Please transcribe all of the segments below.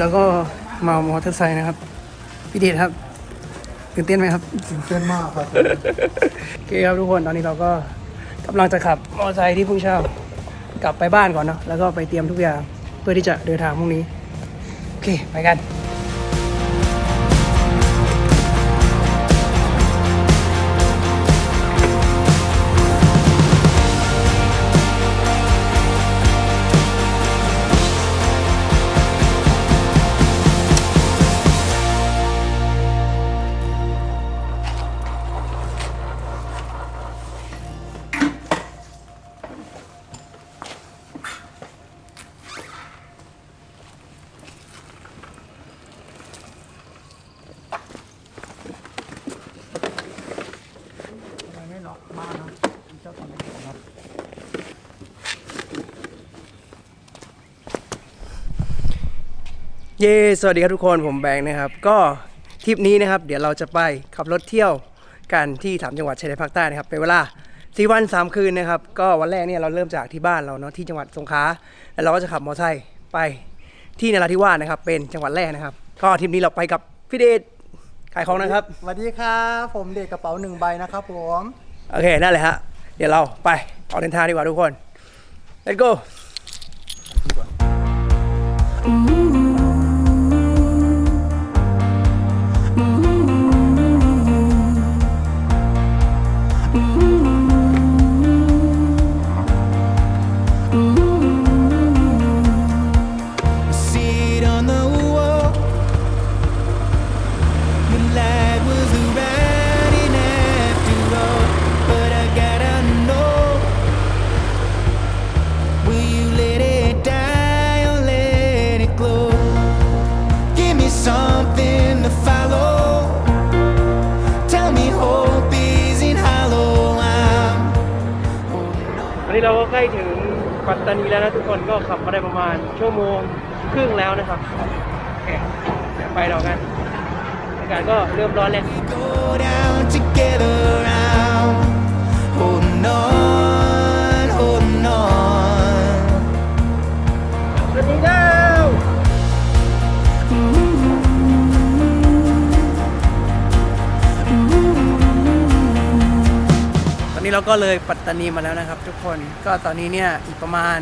เราก็มามอเตอร์ไซค์นะครับ พี่เดชครับตื่นเต้นไหมครับตื่นเต้นมากครับ โอเคครับทุกคนตอนนี้เราก็กำลังจะขับมอเตอร์ไซค์ที่เพิ่งเช่ากลับไปบ้านก่อนเนาะแล้วก็ไปเตรียมทุกอย่างเพื่อที่จะเดินทางพรุ่งนี้ โอเค ไปกัน เย้สวัสดีครับทุกคนผมแบงค์นะครับ ก็ทริปนี้นะครับ เดี๋ยวเราจะไปขับรถเที่ยวกันที่สามจังหวัดชายแดนภาคใต้นะครับเป็นเวลาสี่วันสามคืนนะครับก็วันแรกเนี่ยเราเริ่มจากที่บ้านเราเนาะที่จังหวัดสงขลาแล้วเราก็จะขับมอเตอร์ไซค์ไปที่นราธิวาสนะครับ เป็นจังหวัดแรกนะครับ ก็ทริปนี้เราไปกับพี่เดชขายของนะครับสวัสดีครับผมเด็กกระเป๋าหนึ่งใบนะครับผมโอเคนั่นแหละฮะเดี๋ยวเราไปออกเดินทางดีกว่าทุกคน let's go I ใกล้ถึงปัตตานีแล้วนะทุกคนก็ขับมาได้ประมาณชั่วโมงครึ่งแล้วนะครับโอเคเดี๋ยวไปเรากันอากาศก็เริ่มร้อนแล้ว go down together. I'm holding on, holding on. สวัสดีครับ นนี้เราก็เลยปัตตานีมาแล้วนะครับ ทุกคนก็ตอนนี้เนี่ยอีกประมาณ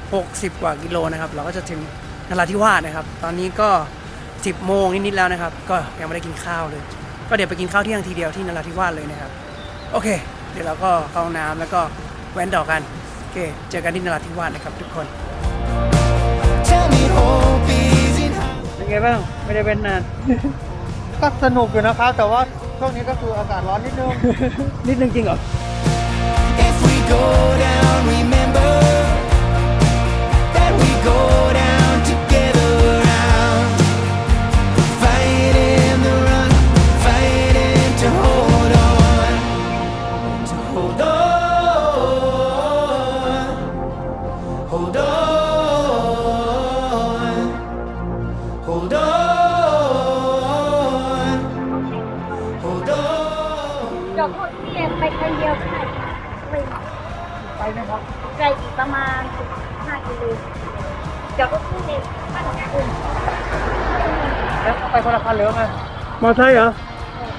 60 กว่ากิโลนะครับ เราก็จะถึงนราธิวาสนะครับ ตอนนี้ก็ 10 โมงนิดๆแล้วนะครับ ก็ยังไม่ได้กินข้าวเลย ก็เดี๋ยวไปกินข้าวเที่ยงทีเดียวที่นราธิวาสเลยนะครับ โอเค เดี๋ยวเราก็เข้าห้องน้ำแล้วก็แว้นดอกกันโอเค เจอกันที่นราธิวาสนะครับ ทุกคน Tell me hope isn't hollow. เป็นไงบ้างไม่ได้เป็นนานก็สนุกอยู่นะครับแต่ว่าช่วงนี้ก็คืออากาศร้อนนิดนึง นิดนึงจริงเหรอ If we go down, remember that we go down ไปนะครับไกลอีกประมาณ15กิโลเดี๋ยวก็พูดเองบ้านอื่นแล้วไปคนละคันเลยไงมอไซค์เหรอ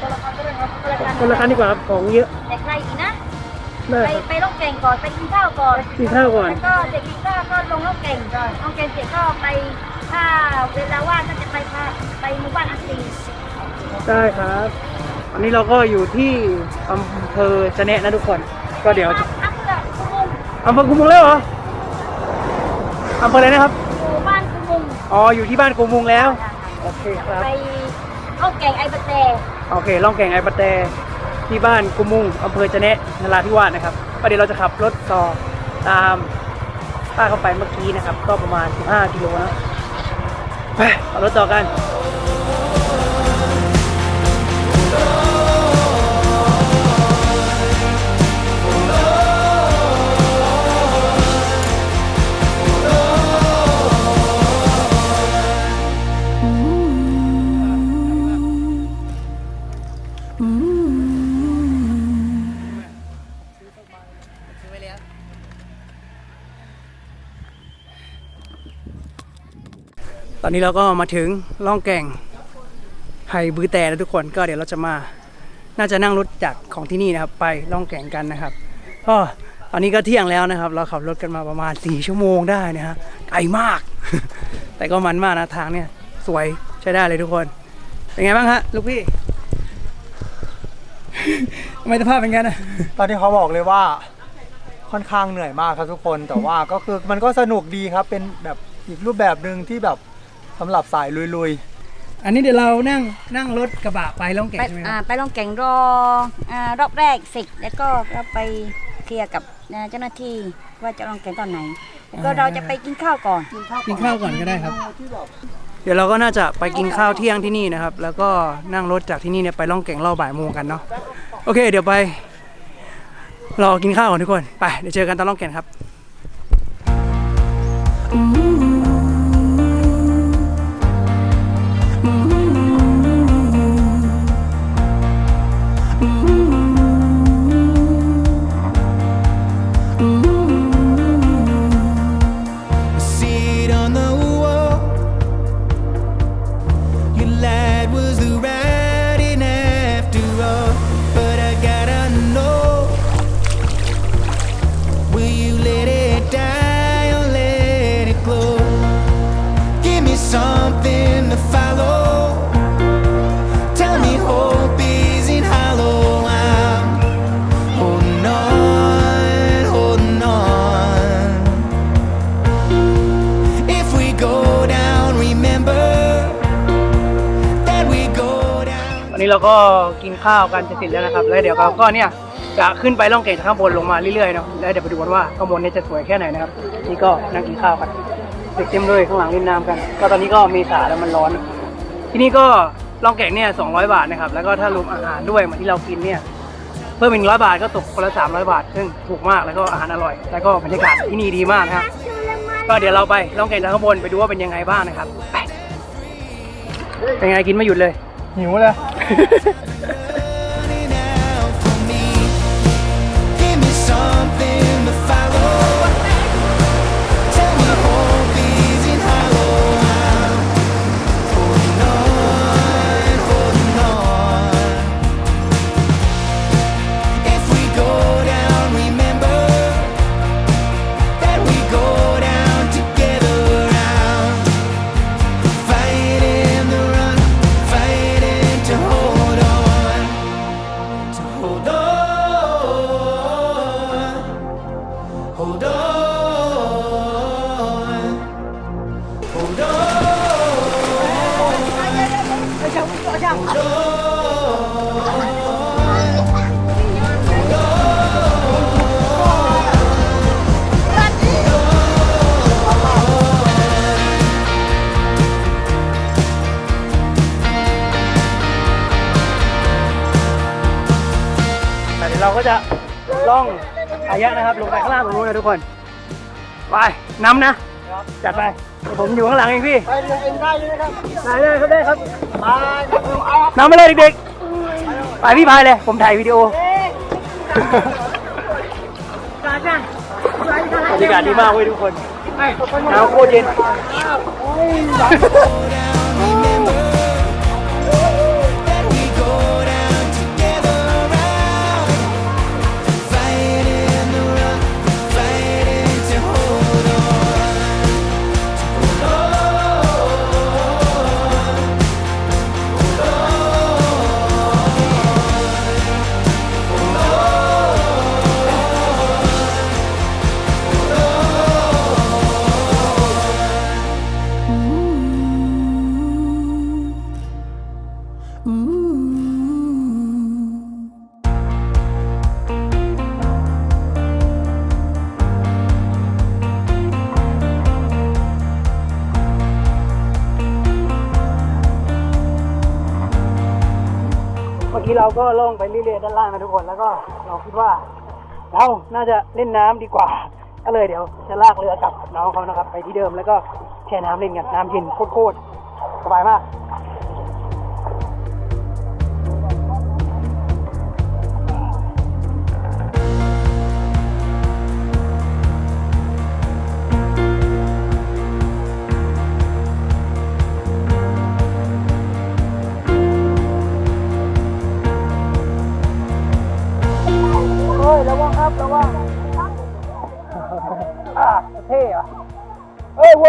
คนละคันก็ได้ครับคนละคันคนละคันดีกว่าครับของเยอะแต่ไกลอีกนะได้ไปครับไปล่องแก่งก่อนไปกินข้าวก่อนกินข้าวก่อนแล้วก็เด็กกินข้าวก็ลงล่องแก่งล่องแก่งเสร็จก็ไปถ้าเวลาว่างก็จะไปพาไปหมู่บ้านอัศรีได้ครับอันนี้เราก็อยู่ที่อำเภอจะแนะนะทุกคน ก็เดี๋ยว อำเภอกุมุงแล้วเหรออำเภออะไรนะครับหมู่บ้านคุมุงอ๋ออยู่ที่บ้านกุมุงแล้ว โอเคครับไปล่องแก่งไอปะแตโอเคล่องแก่งไอปะแตที่บ้านกุมุงอำเภอจะแนะนราธิวาสนะครับก็เดี๋ยวเราจะขับรถต่อตามป้าเข้าไปเมื่อกี้นะครับ ก็ประมาณ 15กิโลนะไปเอารถต่อกัน ตอนนี้เราก็มาถึงล่องแก่งไฮบือแต่แล้วทุกคนก็เดี๋ยวเราจะมา น่าจะนั่งรถจากของที่นี่นะครับไปล่องแก่งกันนะครับก็ตอนนี้ก็เที่ยงแล้วนะครับ เราขับรถกันมาประมาณ 4 ชั่วโมงได้นะฮะไกลมาก แต่ก็มันมากนะทางเนี่ยสวยใช้ได้เลยทุกคน เป็นไงบ้างฮะลูกพี่ทำไมสภาพเป็นงั้นอะตอนนี้เขาบอกเลยว่าค่อนข้างเหนื่อยมากครับทุกคนแต่ว่าก็คือมันก็สนุกดีครับเป็นแบบอีกรูปแบบหนึ่งที่แบบ สำหรับสายลุยอันนี้เดี๋ยวเรานั่งนั่งรถกระบะไปล่องแก่งไปใช่ไหมคอ่ารับ ไปลองแก่งรออ่ารอบแรกเสร็จแล้วก็เราไปเคลียร์กับอ่าเจ้าหน้าที่ว่าจะลองแก่งตอนไหน แล้วก็เราจะไปกินข้าวก่อนกินข้าวก่อนก็ได้ครับเดี๋ยวเราก็น่าจะไปกินข้าวเที่ยงที่นี่นะครับ แล้วก็นั่งรถจากที่นี่เนี่ยไปล่องแก่งรอบบ่ายโมงกันเนาะ โอเค เดี๋ยวไป รอกินข้าวก่อนทุกคน ไป เดี๋ยวเจอกันตอนล่องแก่งครับ เราก็กินข้าวกันจะเสร็จแล้วนะครับ แล้วเดี๋ยวเราก็เนี่ยจะขึ้นไปล่องแก่งจากข้างบนลงมาเรื่อยๆเนาะ แล้วเดี๋ยวไปดูกันว่าข้างบนเนี่ยจะสวยแค่ไหนนะครับ นี่ก็นั่งกินข้าวกันเด็กเต็มเลยข้างหลังเล่นน้ำกัน ก็ตอนนี้ก็เมษาแล้วมันร้อน ที่นี่ก็ล่องแก่งเนี่ย200 บาทนะครับ แล้วก็ถ้ารวมอาหารด้วยเหมือนที่เรากินเนี่ยเพิ่มอีกร้อยบาทก็ตกคนละ300 บาท ซึ่งถูกมากแล้วก็อาหารอร่อย แล้วก็บรรยากาศที่นี่ดีมากนะครับ ก็เดี๋ยวเราไปล่องแก่งจากข้างบนไปดูว่าเป็นยังไงบ้างนะครับ ไป เป็นไงกินไม่หยุดเลย หิวเลย ก็จะล่องอายะนะครับ ลงไปข้างล่างตรงนู้นนะทุกคน ไปน้ำนะ จัดไปเดี๋ยวผมอยู่ข้างหลังเองพี่ ไปเรือเองได้เลยนะครับได้ได้ครับได้ครับมาเอาน้ำไปเลยเด็กๆ ไปพี่พายเลย ผมถ่ายวิดีโอบรรยากาศดีมากเว้ยทุกคนน้ำโคตรเย็น ก็ล่องไปเรื่อยๆด้านล่างนะทุกคนแล้วก็เราคิดว่า เราน่าจะเล่นน้ำดีกว่า ก็เลยเดี๋ยวจะลากเรือกลับน้องเขานะครับ ไปที่เดิมแล้วก็แช่น้ำเล่นกันน้ำเย็นโคตรๆสบายมาก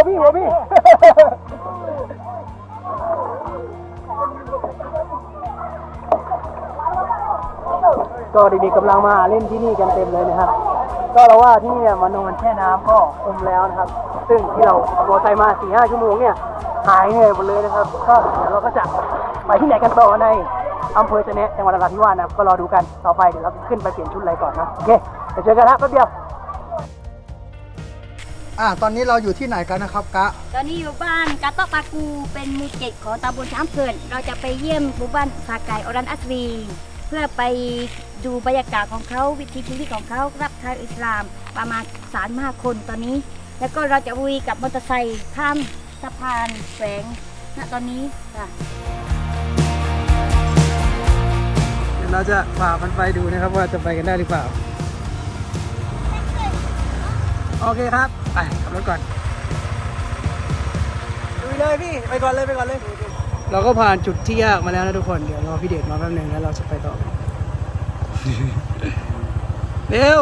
พี่หัวพี่ก็เด็กๆกำลังมาเล่นที่นี่กันเต็มเลยนะครับ ก็เราว่าที่นี่มานอนแช่น้ำก็คุ้มแล้วนะครับ ซึ่งที่เราขับไซมาสี่ห้าชั่วโมงเนี่ยหายเหนื่อยหมดเลยนะครับ ก็เดี๋ยวเราก็จะไปที่ไหนกันต่อในอำเภอจะเนะจังหวัดนราธิวาสนะครับก็รอดูกันต่อไปเดี๋ยวเราขึ้นไปเปลี่ยนชุดอะไรก่อนนะโอเคเดี๋ยวเจอกันนะแป๊บเดียว อะตอนนี้เราอยู่ที่ไหนกันนะครับกะ ตอนนี้อยู่บ้านกาโตะปากูเป็นหมู่เจ็ดของตำบลช้างเผือนเราจะไปเยี่ยมหมู่บ้านสาไก่อรันอัสวี เพื่อไปดูบรรยากาศของเขาวิถีชีวิตของเขารับทางอิสลามประมาณสามห้าคนตอนนี้ แล้วก็เราจะวุยกับมอเตอร์ไซค์ข้ามสะพานแฝงณตอนนี้ค่ะเดี๋ยวเราจะฝ่ามันไปดูนะครับว่าจะไปกันได้หรือเปล่า โอเคครับ ไปขับรถก่อนดูเลยพี่ ไปก่อนเลยไปก่อนเลย เราก็ผ่านจุดที่ยากมาแล้วนะทุกคน เดี๋ยวรอพี่เดชมาแป๊บหนึงแล้วเราจะไปต่อ เร็ว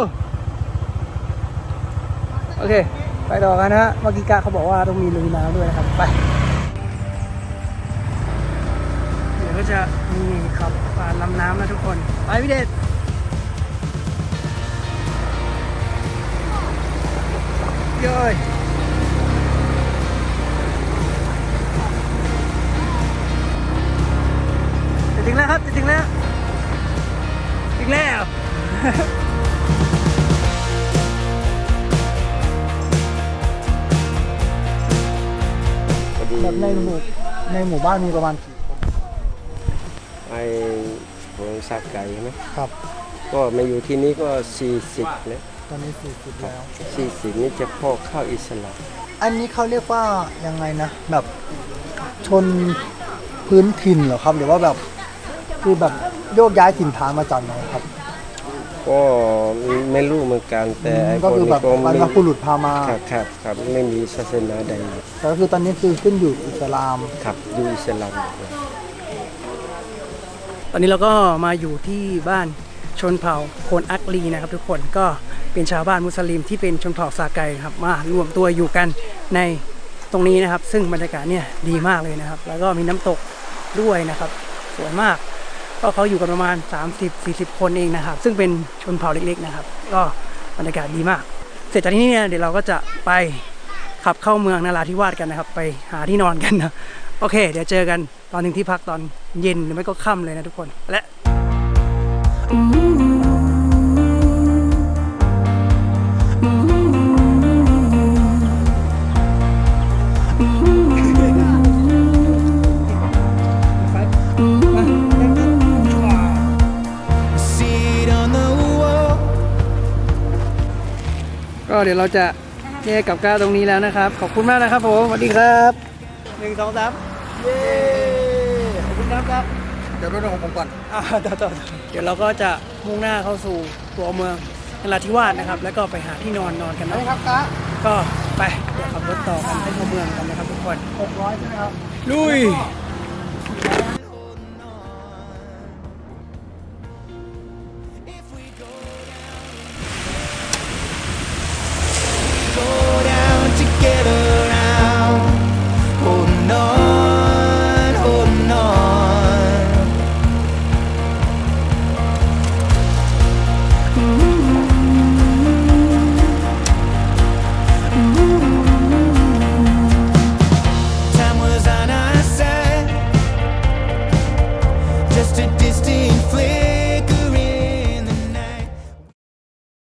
โอเค ไปต่อกันนะฮะเมื่อกี้กาเขาบอกว่าต้องมีลุยน้ำด้วยนะครับ ไป เดี๋ยวก็จะมีขับผ่านลำน้ำนะทุกคน ไปพี่เดช มู่บ้านมีประมาณกี่คนไอของสักไก่ใช่ไหมครับ ก็มาอยู่ที่นี่ก็ 40แล้วตอนนี้สี่สิบแล้ว 40 นี่จะพ่อเข้าอิสลามอันนี้เขาเรียกว่ายังไงนะ แบบชนพื้นถิ่นเหรอครับหรือว่าแบบคือแบบโยกย้ายถิ่นฐานมาจากไหนครับ ก็ไม่รู้เหมือนกันแต่ไอ้ก็คนคือนี้แบบก็บรไม่รพบุรุษพามาครับครับครับไม่มีศาสนาใดแต่ก็คือตอนนี้คือขึ้นอยู่อิสลาม ครับอยู่อิสลามตอนนี้เราก็มาอยู่ที่บ้านชนเผ่าโคนอักลีนะครับทุกคนก็เป็นชาวบ้านมุสลิมที่เป็นชนเผ่าซาไกครับมารวมตัวอยู่กันในตรงนี้นะครับ ซึ่งบรรยากาศเนี่ยดีมากเลยนะครับ แล้วก็มีน้ำตกด้วยนะครับ สวยมาก ก็เขาอยู่กันประมาณ 30-40 คนเองนะครับ ซึ่งเป็นชนเผ่าเล็กๆนะครับ ก็บรรยากาศดีมาก เสร็จจากที่นี่เนี่ยเดี๋ยวเราก็จะไปขับเข้าเมืองนาราธิวาสกันนะครับ ไปหาที่นอนกันนะโอเค เดี๋ยวเจอกันตอนถึงที่พักตอนเย็นหรือไม่ก็ค่ำเลยนะทุกคน และ เดี๋ยวเราจะแยกกับก้าตรงนี้แล้วนะครับ ขอบคุณมากนะครับผมสวัสดีครับหนึ่งสองสามเย้ขอบคุณนะครับเดี๋ยวรถของผมก่อนอ่าต่อต่อต่อเดี๋ยวเราก็จะมุ่งหน้าเข้าสู่ตัวเมืองนราธิวาสนะครับ แล้วก็ไปหาที่นอนนอนกันไหนนะครับกะก็ไปเดี๋ยวขับรถต่อกันให้เข้าเมืองกันนะครับทุกคนหกร้อยใช่ไหมครับลุย